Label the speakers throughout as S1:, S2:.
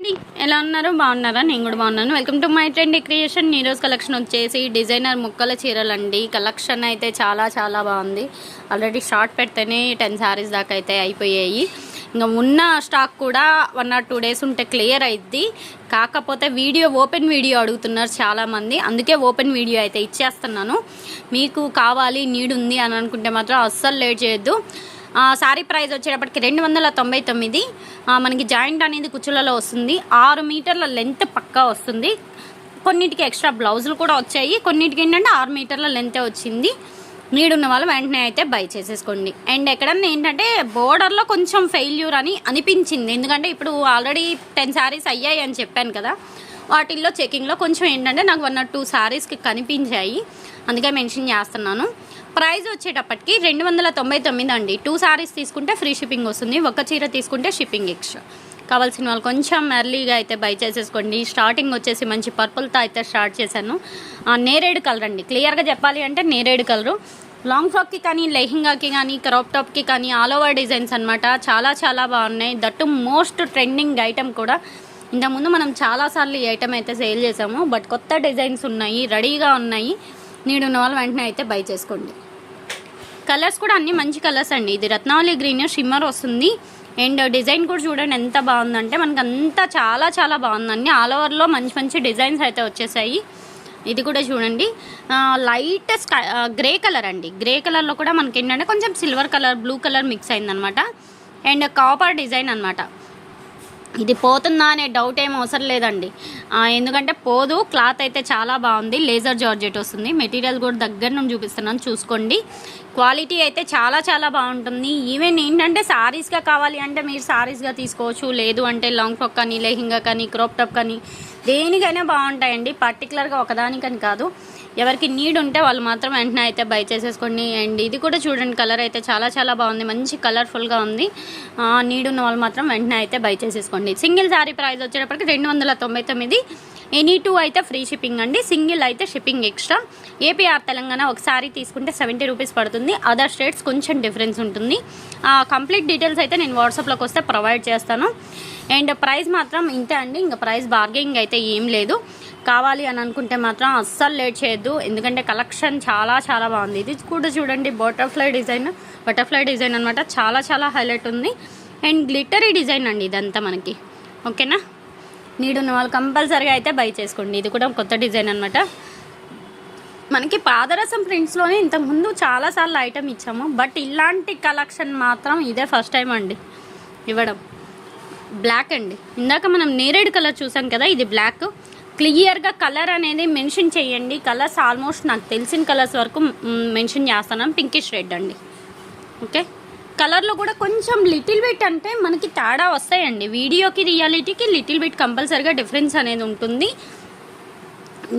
S1: అండి. ఎలా ఉన్నారు? బాగున్నారా? నేను కూడా బాగున్నాను. Welcome to my trend creation ఈరోజు కలెక్షన్ వచ్చేసి డిజైనర్ ముక్కల చీరలు అండి కలెక్షన్ అయితే చాలా చాలా బాగుంది. ఆల్రెడీ షార్ట్ పెడితేనే టెన్ శారీస్ దాకా అయితే అయిపోయాయి. ఇంకా ఉన్న స్టాక్ కూడా వన్ ఆర్ టూ డేస్ ఉంటే క్లియర్ అయింది కాకపోతే వీడియో ఓపెన్ వీడియో అడుగుతున్నారు చాలామంది. అందుకే ఓపెన్ వీడియో అయితే ఇచ్చేస్తున్నాను. మీకు కావాలి నీడ్ ఉంది అని అనుకుంటే మాత్రం అస్సలు లేట్ చేయొద్దు. శారీ ప్రైస్ వచ్చేటప్పటికి రెండు వందల తొంభై తొమ్మిది. మనకి జాయింట్ అనేది కుచ్చులలో వస్తుంది. ఆరు మీటర్ల లెంత్ పక్కా వస్తుంది. కొన్నిటికి ఎక్స్ట్రా బ్లౌజులు కూడా వచ్చాయి. కొన్నిటికి ఏంటంటే ఆరు మీటర్ల లెంతే వచ్చింది. నీడున్న వాళ్ళు వెంటనే అయితే బై చేసేసుకోండి. అండ్ ఎక్కడన్నా ఏంటంటే బోర్డర్లో కొంచెం ఫెయిల్యూర్ అని అనిపించింది. ఎందుకంటే ఇప్పుడు ఆల్రెడీ టెన్ శారీస్ అయ్యాయి అని చెప్పాను కదా. వాటిల్లో చెకింగ్లో కొంచెం ఏంటంటే నాకు వన్ ఆర్ టూ శారీస్కి కనిపించాయి. అందుకే మెన్షన్ చేస్తున్నాను. ప్రైస్ వచ్చేటప్పటికి రెండు వందల తొంభై తొమ్మిది అండి. టూ శారీస్ తీసుకుంటే ఫ్రీ షిప్పింగ్ వస్తుంది. ఒక చీర తీసుకుంటే షిప్పింగ్ ఎక్స్ట్రా కావాల్సిన వాళ్ళు కొంచెం ఎర్లీగా అయితే బై చేసేసుకోండి. స్టార్టింగ్ వచ్చేసి మంచి పర్పుల్తో అయితే స్టార్ట్ చేశాను. నేరేడు కలర్ అండి. క్లియర్గా చెప్పాలి అంటే నేరేడు కలరు లాంగ్ ఫ్రాక్కి కానీ లెహింగాకి కానీ క్రాప్ టాప్కి కానీ ఆల్ ఓవర్ డిజైన్స్ అనమాట చాలా చాలా బాగున్నాయి. దట్టు మోస్ట్ ట్రెండింగ్ ఐటెం కూడా. ఇంతకుముందు మనం చాలాసార్లు ఈ ఐటెం అయితే సేల్ చేసాము బట్ కొత్త డిజైన్స్ ఉన్నాయి రెడీగా ఉన్నాయి. నీడున్న వాళ్ళు వెంటనే అయితే బై చేసుకోండి. కలర్స్ కూడా అన్ని మంచి కలర్స్ అండి. ఇది రత్నావళి గ్రీన్ షిమ్మర్ వస్తుంది. అండ్ డిజైన్ కూడా చూడండి ఎంత బాగుందంటే మనకి అంతా చాలా చాలా బాగుందండి. ఆల్ ఓవర్లో మంచి మంచి డిజైన్స్ అయితే వచ్చేసాయి. ఇది కూడా చూడండి. లైట్ స్కై గ్రే కలర్ అండి. గ్రే కలర్లో కూడా మనకి ఏంటంటే కొంచెం silver colour blue colour mix అయిందనమాట. అండ్ కాపర్ డిజైన్ అనమాట ఇది పోతుందా అనే డౌట్ ఏం అవసరం లేదండి. ఎందుకంటే పోదు క్లాత్ అయితే చాలా బాగుంది లేజర్ జార్జెట్ వస్తుంది. మెటీరియల్ కూడా దగ్గర నుండి చూపిస్తున్నాను చూసుకోండి. క్వాలిటీ అయితే చాలా చాలా బాగుంటుంది. ఈవెన్ ఏంటంటే సారీస్గా కావాలి అంటే మీరు సారీస్గా తీసుకోవచ్చు. లేదు అంటే లాంగ్ ఫ్రాక్ కానీ లెహింగా కానీ క్రాప్ టాప్ కానీ దేనికైనా బాగుంటాయండి. పర్టికులర్గా ఒకదానికని కాదు. ఎవరికి నీడ్ ఉంటే వాళ్ళు మాత్రం వెంటనే అయితే బై చేసేసుకోండి. అండ్ ఇది కూడా చూడండి కలర్ అయితే చాలా చాలా బాగుంది. మంచి కలర్ఫుల్గా ఉంది. నీడ్ ఉన్న వాళ్ళు మాత్రం వెంటనే అయితే బై చేసేసుకోండి. సింగిల్ శారీ ప్రైస్ వచ్చేటప్పటికి రెండు వందల తొంభై తొమ్మిది. ఎనీ టూ అయితే ఫ్రీ షిప్పింగ్ అండి. సింగిల్ అయితే షిప్పింగ్ ఎక్స్ట్రా ఏపీఆర్ తెలంగాణ ఒక శారీ తీసుకుంటే సెవెంటీ రూపీస్ పడుతుంది. అదర్ స్టేట్స్ కొంచెం డిఫరెన్స్ ఉంటుంది. కంప్లీట్ డీటెయిల్స్ అయితే నేను వాట్సాప్లోకి వస్తే ప్రొవైడ్ చేస్తాను. అండ్ ప్రైస్ మాత్రం ఇంతే అండి. ఇంకా ప్రైస్ బార్గెనింగ్ అయితే ఏం లేదు. కావాలి అని అనుకుంటే మాత్రం అస్సలు లేట్ చేయొద్దు. ఎందుకంటే కలెక్షన్ చాలా చాలా బాగుంది. ఇది కూడా చూడండి బటర్ఫ్లై డిజైన్ బటర్ఫ్లై డిజైన్ అనమాట చాలా చాలా హైలైట్ ఉంది. అండ్ గ్లిటరీ డిజైన్ అండి ఇదంతా మనకి. ఓకేనా? నీడున్న వాళ్ళు కంపల్సరీగా అయితే బై చేసుకోండి. ఇది కూడా కొత్త డిజైన్ అనమాట మనకి పాదరసం ప్రింట్స్లోనే ఇంతకుముందు చాలాసార్లు ఐటమ్ ఇచ్చాము. బట్ ఇలాంటి కలెక్షన్ మాత్రం ఇదే ఫస్ట్ టైం అండి. ఇవ్వడం. బ్లాక్ అండి. ఇందాక మనం నేరేడు కలర్ చూసాం కదా ఇది బ్లాక్ క్లియర్గా కలర్ అనేది మెన్షన్ చేయండి. కలర్స్ ఆల్మోస్ట్ నాకు తెలిసిన కలర్స్ వరకు మెన్షన్ చేస్తున్నాను. పింకిష్ రెడ్ అండి. ఓకే? కలర్లో కూడా కొంచెం లిటిల్ బిట్ అంటే మనకి తేడా వస్తాయండి. వీడియోకి రియాలిటీకి లిటిల్ బిట్ కంపల్సరీగా డిఫరెన్స్ అనేది ఉంటుంది.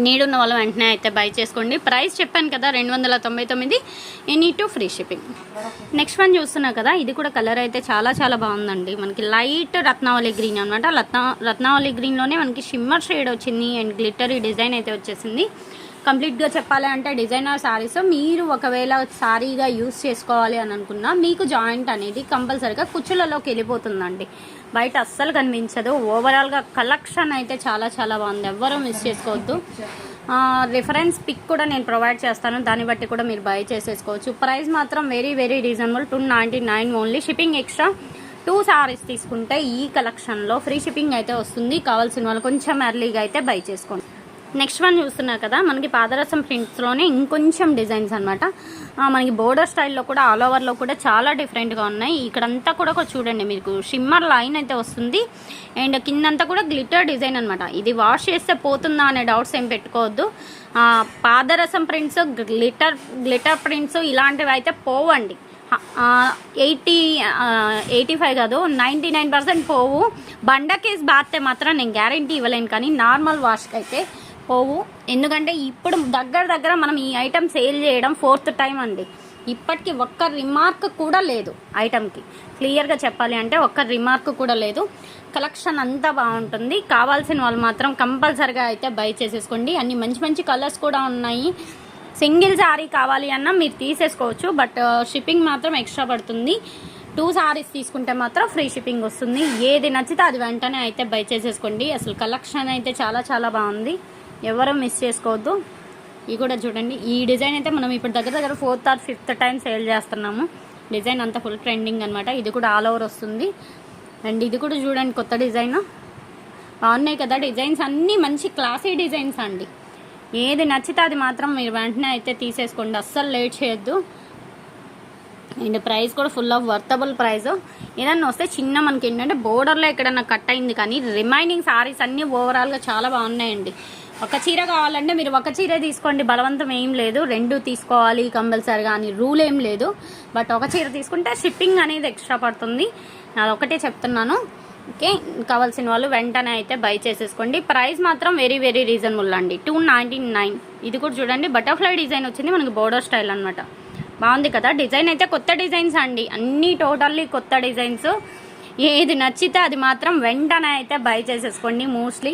S1: నీడ్ ఉన్న వాళ్ళు వెంటనే అయితే బై చేసుకోండి. ప్రైస్ చెప్పాను కదా రెండు వందల తొంభై తొమ్మిది. Any two free shipping next one చూస్తున్నా కదా ఇది కూడా కలర్ అయితే చాలా చాలా బాగుందండి. మనకి లైట్ రత్నావళి గ్రీన్ అనమాట రత్న రత్నావళి గ్రీన్లోనే మనకి షిమ్మర్ షేడ్ వచ్చింది అండ్ గ్లిటరీ డిజైన్ అయితే వచ్చేసింది. కంప్లీట్గా చెప్పాలి అంటే డిజైనర్ శారీస్ మీరు ఒకవేళ శారీగా యూస్ చేసుకోవాలి అని అనుకున్నా మీకు జాయింట్ అనేది కంపల్సరీగా కుచ్చులలోకి వెళ్ళిపోతుందండి. బయట అస్సలు కనిపించదు. ఓవరాల్గా కలెక్షన్ అయితే చాలా చాలా బాగుంది. ఎవ్వరూ మిస్ చేసుకోవద్దు. రిఫరెన్స్ పిక్ కూడా నేను ప్రొవైడ్ చేస్తాను. దాన్ని బట్టి కూడా మీరు బై చేసేసుకోవచ్చు. ప్రైస్ మాత్రం very very reasonable two ninety nine only shipping extra two saris తీసుకుంటే ఈ కలెక్షన్లో ఫ్రీ షిప్పింగ్ అయితే వస్తుంది. కావాల్సిన వాళ్ళు కొంచెం ఎర్లీగా అయితే బై చేసుకోండి. నెక్స్ట్ వన్ చూస్తున్నారు కదా మనకి పాదరసం ప్రింట్స్లోనే ఇంకొంచెం డిజైన్స్ అనమాట మనకి బోర్డర్ స్టైల్లో కూడా ఆల్ ఓవర్లో కూడా చాలా డిఫరెంట్గా ఉన్నాయి. ఇక్కడంతా కూడా ఒక చూడండి మీకు షిమ్మర్ లైన్ అయితే వస్తుంది. అండ్ కిందంతా కూడా గ్లిటర్ డిజైన్ అనమాట ఇది వాష్ చేస్తే పోతుందా అనే డౌట్స్ ఏం పెట్టుకోవద్దు. పాదరసం ప్రింట్స్ గ్లిటర్ గ్లిటర్ ప్రింట్స్ ఇలాంటివి అయితే పోవండి. ఎయిటీ ఎయిటీ ఫైవ్ కాదు నైంటీ నైన్ పర్సెంట్ పోవు. బండ కేస్ బాత్తే మాత్రం నేను గ్యారంటీ ఇవ్వలేను కానీ నార్మల్ వాష్కి అయితే పోవు. ఎందుకంటే ఇప్పుడు దగ్గర దగ్గర మనం ఈ ఐటమ్ సేల్ చేయడం ఫోర్త్ టైం అండి. ఇప్పటికి ఒక్క రిమార్క్ కూడా లేదు ఐటమ్కి క్లియర్గా చెప్పాలి అంటే ఒక్క రిమార్క్ కూడా లేదు. కలెక్షన్ అంతా బాగుంటుంది. కావాల్సిన వాళ్ళు మాత్రం కంపల్సరిగా అయితే బై చేసేసుకోండి. అన్ని మంచి మంచి కలర్స్ కూడా ఉన్నాయి. సింగిల్ శారీ కావాలి అన్నా మీరు తీసేసుకోవచ్చు బట్ షిప్పింగ్ uh, మాత్రం ఎక్స్ట్రా పడుతుంది. టూ సారీస్ తీసుకుంటే మాత్రం ఫ్రీ షిప్పింగ్ వస్తుంది. ఏది నచ్చితే అది వెంటనే అయితే బై చేసేసుకోండి. అసలు కలెక్షన్ అయితే చాలా చాలా బాగుంది. ఎవరు మిస్ చేసుకోవద్దు. ఇది కూడా చూడండి. ఈ డిజైన్ అయితే మనం ఇప్పుడు దగ్గర దగ్గర fourth or fifth time sale చేస్తున్నాము. డిజైన్ అంతా ఫుల్ ట్రెండింగ్ అనమాట ఇది కూడా ఆల్ ఓవర్ వస్తుంది. అండ్ ఇది కూడా చూడండి కొత్త డిజైన్. బాగున్నాయి కదా డిజైన్స్ అన్నీ మంచి క్లాసీ డిజైన్స్ అండి. ఏది నచ్చితే అది మాత్రం మీరు వెంటనే అయితే తీసేసుకోండి. అస్సలు లేట్ చేయొద్దు. అండ్ ప్రైస్ కూడా ఫుల్ ఆఫ్ వర్తబుల్ ప్రైస్ ఏదన్నా వస్తే చిన్న మనకి ఏంటంటే బోర్డర్లో ఎక్కడన్నా కట్ అయింది కానీ రిమైనింగ్ సారీస్ అన్నీ ఓవరాల్గా చాలా బాగున్నాయండి. ఒక చీర కావాలంటే మీరు ఒక చీర తీసుకోండి బలవంతం ఏం లేదు. రెండు తీసుకోవాలి కంపల్సరిగా అని రూల్ ఏం లేదు. బట్ ఒక చీర తీసుకుంటే షిప్పింగ్ అనేది ఎక్స్ట్రా పడుతుంది. అదొకటే చెప్తున్నాను. ఓకే కావాల్సిన వాళ్ళు వెంటనే అయితే బై చేసేసుకోండి. ప్రైస్ మాత్రం వెరీ వెరీ రీజనబుల్ అండి. టూ నైంటీ నైన్ ఇది కూడా చూడండి బటర్ఫ్లై డిజైన్ వచ్చింది మనకి బోర్డర్ స్టైల్ అనమాట బాగుంది కదా? డిజైన్ అయితే కొత్త డిజైన్స్ అండి. అన్నీ టోటల్లీ కొత్త డిజైన్స్. ఏది నచ్చితే అది మాత్రం వెంటనే అయితే బై చేసేసుకోండి మోస్ట్లీ.